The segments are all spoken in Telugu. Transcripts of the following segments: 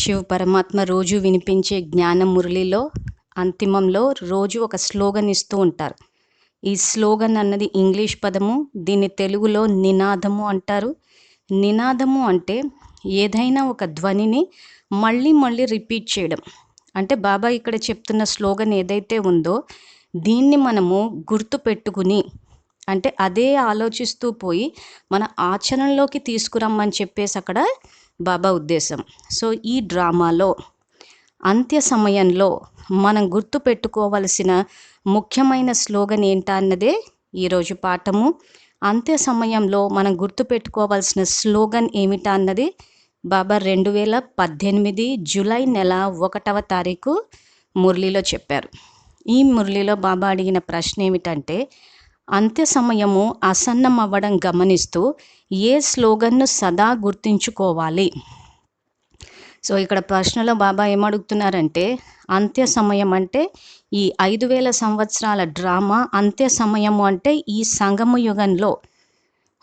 శివ పరమాత్మ రోజు వినిపించే జ్ఞాన మురళిలో అంతిమంలో రోజు ఒక స్లోగన్ ఇస్తూ ఉంటారు. ఈ స్లోగన్ అన్నది ఇంగ్లీష్ పదము దీన్ని తెలుగులో నినాదము అంటారు. నినాదము అంటే ఏదైనా ఒక ధ్వనిని మళ్ళీ మళ్ళీ రిపీట్ చేయడం. అంటే బాబా ఇక్కడ చెప్తున్న స్లోగన్ ఏదైతే ఉందో దీన్ని మనము గుర్తు పెట్టుకుని అంటే అదే ఆలోచిస్తూ పోయి మన ఆచరణలోకి తీసుకురమ్మని చెప్పేసి అక్కడ బాబా ఉద్దేశం. సో ఈ డ్రామాలో అంత్య సమయంలో మనం గుర్తు పెట్టుకోవలసిన ముఖ్యమైన స్లోగన్ ఏంటా అన్నదే ఈరోజు పాఠము. అంత్య సమయంలో మనం గుర్తు పెట్టుకోవాల్సిన స్లోగన్ ఏమిటా అన్నది బాబా రెండు వేల పద్దెనిమిది జూలై నెల ఒకటవ తారీఖు మురళిలో చెప్పారు. ఈ మురళిలో బాబా అడిగిన ప్రశ్న ఏమిటంటే అంత్య సమయము అసన్నమవ్వడం అవ్వడం గమనిస్తూ ఏ స్లోగన్ను సదా గుర్తుంచుకోవాలి. సో ఇక్కడ ప్రశ్నలో బాబా ఏమడుగుతున్నారంటే అంత్య సమయం అంటే ఈ ఐదు వేల సంవత్సరాల డ్రామా అంత్య సమయము అంటే ఈ సంగమ యుగంలో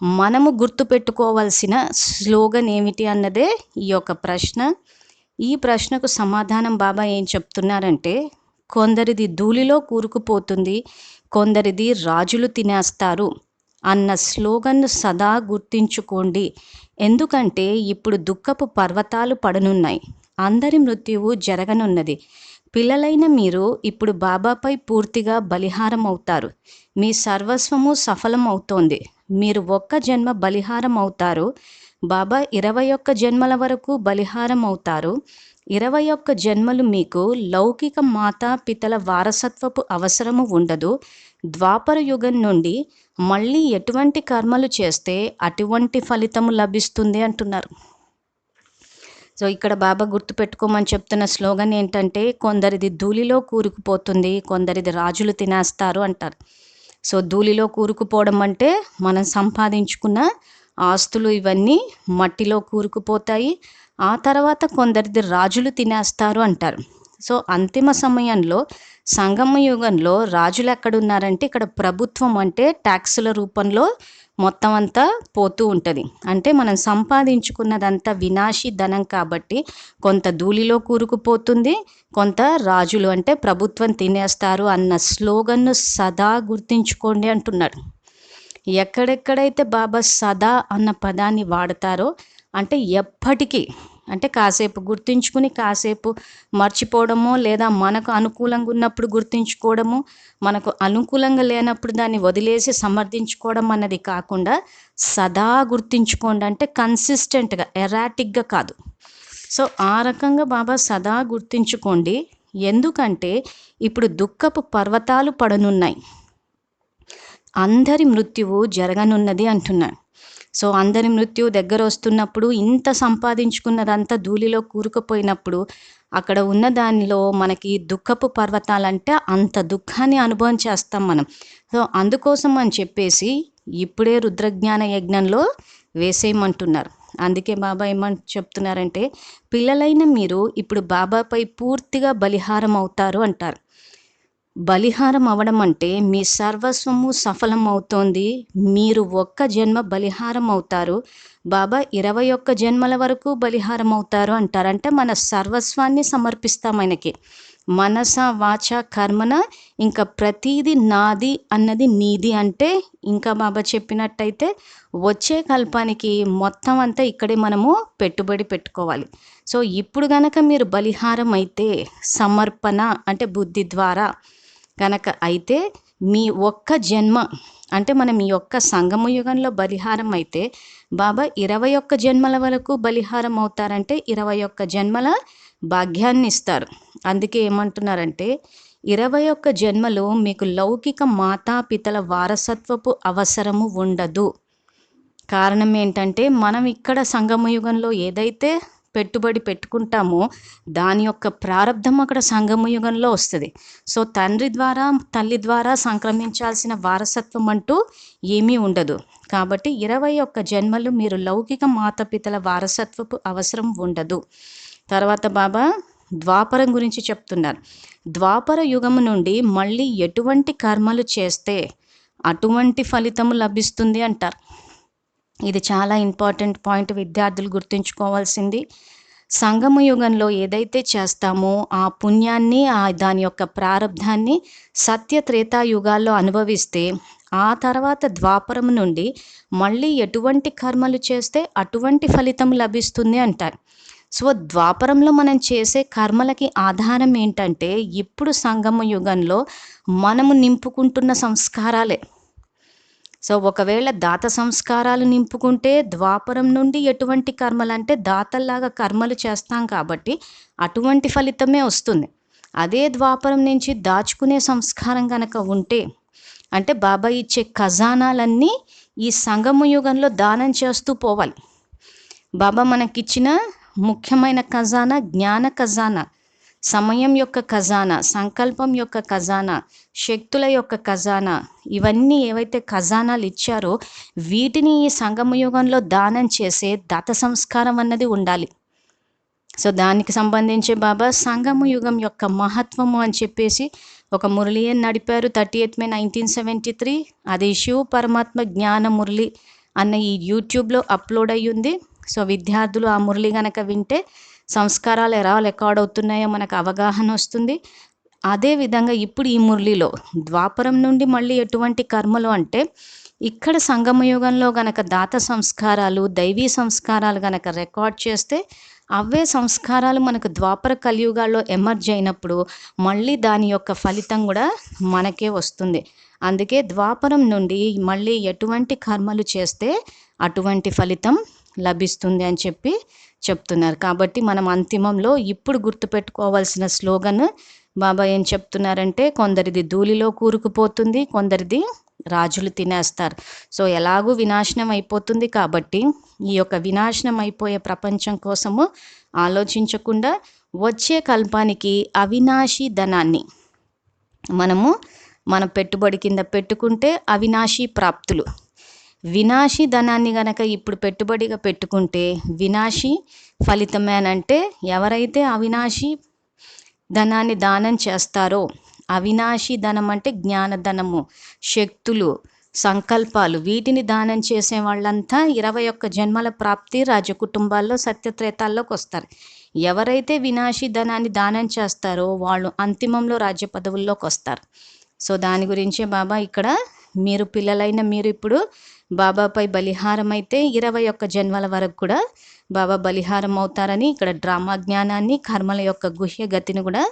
మనము గుర్తుపెట్టుకోవాల్సిన స్లోగన్ ఏమిటి అన్నదే ఈ యొక్క ప్రశ్న. ఈ ప్రశ్నకు సమాధానం బాబా ఏం చెప్తున్నారంటే కొందరిది ధూళిలో కూరుకుపోతుంది కొందరిది రాజులు తినేస్తారు అన్న స్లోగన్ను సదా గుర్తించుకోండి. ఎందుకంటే ఇప్పుడు దుఃఖపు పర్వతాలు పడనున్నాయి. అందరి మృత్యువు జరగనున్నది. పిల్లలైన మీరు ఇప్పుడు బాబాపై పూర్తిగా బలిహారం అవుతారు మీ సర్వస్వము సఫలం అవుతోంది మీరు ఒక్క జన్మ బలిహారం అవుతారు బాబా ఇరవై ఒక్క జన్మల వరకు బలిహారం అవుతారు ఇరవై ఒక్క జన్మలు మీకు లౌకిక మాతాపితల వారసత్వపు అవసరము ఉండదు. ద్వాపర యుగం నుండి మళ్ళీ ఎటువంటి కర్మలు చేస్తే అటువంటి ఫలితము లభిస్తుంది అంటున్నారు. సో ఇక్కడ బాబా గుర్తుపెట్టుకోమని చెప్తున్న స్లోగన్ ఏంటంటే కొందరిది ధూళిలో కూరుకుపోతుంది కొందరిది రాజులు తినేస్తారు అంటారు. సో ధూళిలో కూరుకుపోవడం అంటే మనం సంపాదించుకున్న ఆస్తులు ఇవన్నీ మట్టిలో కూరుకుపోతాయి ఆ తర్వాత కొందరిది రాజులు తినేస్తారు అంటారు. సో అంతిమ సమయంలో సంగమ యుగంలో రాజులు ఎక్కడున్నారంటే ఇక్కడ ప్రభుత్వం అంటే ట్యాక్సుల రూపంలో మొత్తం అంతా పోతూ ఉంటుంది. అంటే మనం సంపాదించుకున్నదంతా వినాశి ధనం కాబట్టి కొంత ధూళిలో కూరుకుపోతుంది కొంత రాజులు అంటే ప్రభుత్వం తినేస్తారు అన్న స్లోగన్ను సదా గుర్తించుకోండి అంటున్నాడు ఎక్కడెక్కడైతే బాబా సదా అన్న పదాన్ని వాడతారో అంటే ఎప్పటికీ అంటే కాసేపు గుర్తుంచుకుని కాసేపు మర్చిపోవడము లేదా మనకు అనుకూలంగా ఉన్నప్పుడు గుర్తుంచుకోవడము మనకు అనుకూలంగా లేనప్పుడు దాన్ని వదిలేసి సమర్థించుకోవడం అన్నది కాకుండా సదా గుర్తుంచుకోండి. అంటే కన్సిస్టెంట్గా ఎరాటిక్గా కాదు. సో ఆ రకంగా బాబా సదా గుర్తుంచుకోండి. ఎందుకంటే ఇప్పుడు దుఃఖపు పర్వతాలు పడనున్నాయి. అందరి మృత్యువు జరగనున్నది అంటున్నాడు. సో అందరి మృత్యు దగ్గర వస్తున్నప్పుడు ఇంత సంపాదించుకున్నదంతా ధూళిలో కూరుకుపోయినప్పుడు అక్కడ ఉన్న దానిలో మనకి దుఃఖపు పర్వతాలంటే అంత దుఃఖాన్ని అనుభవం చేస్తాం మనం. సో అందుకోసం అని చెప్పేసి ఇప్పుడే రుద్రజ్ఞాన యజ్ఞంలో వేసేయమంటున్నారు. అందుకే బాబా ఏమని చెప్తున్నారంటే పిల్లలైన మీరు ఇప్పుడు బాబాపై పూర్తిగా బలిహారం అవుతారు అంటారు. బలిహారం అవడం అంటే మీ సర్వస్వము సఫలం అవుతోంది మీరు ఒక్క జన్మ బలిహారం అవుతారు బాబా ఇరవై ఒక్క జన్మల వరకు బలిహారం అవుతారు అంటారు అంటే మన సర్వస్వాన్ని సమర్పిస్తాం ఆయనకి మనస వాచ కర్మన ఇంకా ప్రతీది నాది అన్నది నీది అంటే ఇంకా బాబా చెప్పినట్టయితే వచ్చే కల్పానికి మొత్తం అంతా ఇక్కడే మనము పెట్టుబడి పెట్టుకోవాలి. సో ఇప్పుడు గనక మీరు బలిహారం అయితే సమర్పణ అంటే బుద్ధి ద్వారా కనుక అయితే మీ ఒక్క జన్మ అంటే మనం ఈ యొక్క సంగమ యుగంలో బలిహారం అయితే బాబా ఇరవై ఒక్క జన్మల వరకు బలిహారం అవుతారంటే ఇరవై ఒక్క జన్మల భాగ్యాన్ని ఇస్తారు. అందుకే ఏమంటున్నారంటే ఇరవై ఒక్క జన్మలు మీకు లౌకిక మాతాపితల వారసత్వపు అవసరము ఉండదు. కారణం ఏంటంటే మనం ఇక్కడ సంగమ యుగంలో ఏదైతే పెట్టుబడి పెట్టుకుంటామో దాని యొక్క ప్రారంధం అక్కడ సంగమ యుగంలో వస్తుంది. సో తండ్రి ద్వారా తల్లి ద్వారా సంక్రమించాల్సిన వారసత్వం అంటూ ఏమీ ఉండదు. కాబట్టి ఇరవై ఒక్క జన్మలు మీరు లౌకిక మాతపితల వారసత్వపు అవసరం ఉండదు. తర్వాత బాబా ద్వాపరం గురించి చెప్తున్నారు. ద్వాపర యుగము నుండి మళ్ళీ ఎటువంటి కర్మలు చేస్తే అటువంటి ఫలితము లభిస్తుంది అంటారు. ఇది చాలా ఇంపార్టెంట్ పాయింట్ విద్యార్థులు గుర్తుంచుకోవాల్సింది. సంగమ యుగంలో ఏదైతే చేస్తామో ఆ పుణ్యాన్ని ఆ దాని యొక్క ప్రారంధాన్ని సత్య త్రేతాయుగాల్లో అనుభవిస్తే ఆ తర్వాత ద్వాపరం నుండి మళ్ళీ ఎటువంటి కర్మలు చేస్తే అటువంటి ఫలితం లభిస్తుంది అంటారు. సో ద్వాపరంలో మనం చేసే కర్మలకి ఆధారం ఏంటంటే ఇప్పుడు సంగమ యుగంలో మనము నింపుకుంటున్న సంస్కారాలే. సో ఒకవేళ దాత సంస్కారాలు నింపుకుంటే ద్వాపరం నుండి ఎటువంటి కర్మలు అంటే దాతల్లాగా కర్మలు చేస్తాం కాబట్టి అటువంటి ఫలితమే వస్తుంది. అదే ద్వాపరం నుంచి దాచుకునే సంస్కారం కనుక ఉంటే అంటే బాబా ఇచ్చే ఖజానాలన్నీ ఈ సంగమ యుగంలో దానం చేస్తూ పోవాలి. బాబా మనకిచ్చిన ముఖ్యమైన ఖజానా జ్ఞాన ఖజానా. సమయం యొక్క ఖజానా సంకల్పం యొక్క ఖజానా శక్తుల యొక్క ఖజానా ఇవన్నీ ఏవైతే ఖజానాలు ఇచ్చారో వీటిని ఈ సంగమయుగంలో దానం చేసే దత సంస్కారం అన్నది ఉండాలి. సో దానికి సంబంధించి బాబా సంగమ యుగం యొక్క మహత్వము అని చెప్పేసి ఒక మురళియన్ నడిపారు thirty eighth May nineteen seventy three. అది శివ పరమాత్మ జ్ఞాన మురళి అన్న ఈ యూట్యూబ్లో అప్లోడ్ అయ్యి ఉంది సో విద్యార్థులు ఆ మురళి గనక వింటే సంస్కారాలు ఎలా రికార్డ్ అవుతున్నాయో మనకు అవగాహన వస్తుంది. అదేవిధంగా ఇప్పుడు ఈ మురళిలో ద్వాపరం నుండి మళ్ళీ ఎటువంటి కర్మలు అంటే ఇక్కడ సంగమయుగంలో గనక దాత సంస్కారాలు దైవీ సంస్కారాలు గనక రికార్డ్ చేస్తే అవే సంస్కారాలు మనకు ద్వాపర కలియుగాల్లో ఎమర్జ్ అయినప్పుడు మళ్ళీ దాని యొక్క ఫలితం కూడా మనకే వస్తుంది. అందుకే ద్వాపరం నుండి మళ్ళీ ఎటువంటి కర్మలు చేస్తే అటువంటి ఫలితం లభిస్తుంది అని చెప్పి చెప్తున్నారు. కాబట్టి మనం అంతిమంలో ఇప్పుడు గుర్తుపెట్టుకోవాల్సిన స్లోగన్ బాబా ఏం చెప్తున్నారంటే కొందరిది ధూళిలో కూరుకుపోతుంది కొందరిది రాజులు తినేస్తారు. సో ఎలాగూ వినాశనం అయిపోతుంది కాబట్టి ఈ యొక్క వినాశనం అయిపోయే ప్రపంచం కోసము ఆలోచించకుండా వచ్చే కల్పానికి అవినాశి ధనాన్ని మనము మన పెట్టుబడి కింద పెట్టుకుంటే అవినాశి ప్రాప్తులు. వినాశి ధనాన్ని గనక ఇప్పుడు పెట్టుబడిగా పెట్టుకుంటే వినాశి ఫలితమేనంటే ఎవరైతే అవినాశి ధనాన్ని దానం చేస్తారో అవినాశి ధనం అంటే జ్ఞానధనము శక్తులు సంకల్పాలు వీటిని దానం చేసే వాళ్ళంతా ఇరవై ఒక్క జన్మల ప్రాప్తి రాజకుటుంబాల్లో సత్యత్రేతాల్లోకి వస్తారు. ఎవరైతే వినాశి ధనాన్ని దానం చేస్తారో వాళ్ళు అంతిమంలో రాజ్య పదవుల్లోకి వస్తారు. సో దాని గురించే బాబా ఇక్కడ మీరు పిల్లలైన మీరు ఇప్పుడు బాబాపై బలిహారం అయితే ఇరవై ఒక్క జన్మల వరకు కూడా బాబా బలిహారం అవుతారని ఇక్కడ డ్రామా జ్ఞానాన్ని కర్మల యొక్క గుహ్య గతిని కూడా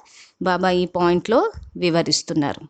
బాబా ఈ పాయింట్లో వివరిస్తున్నారు.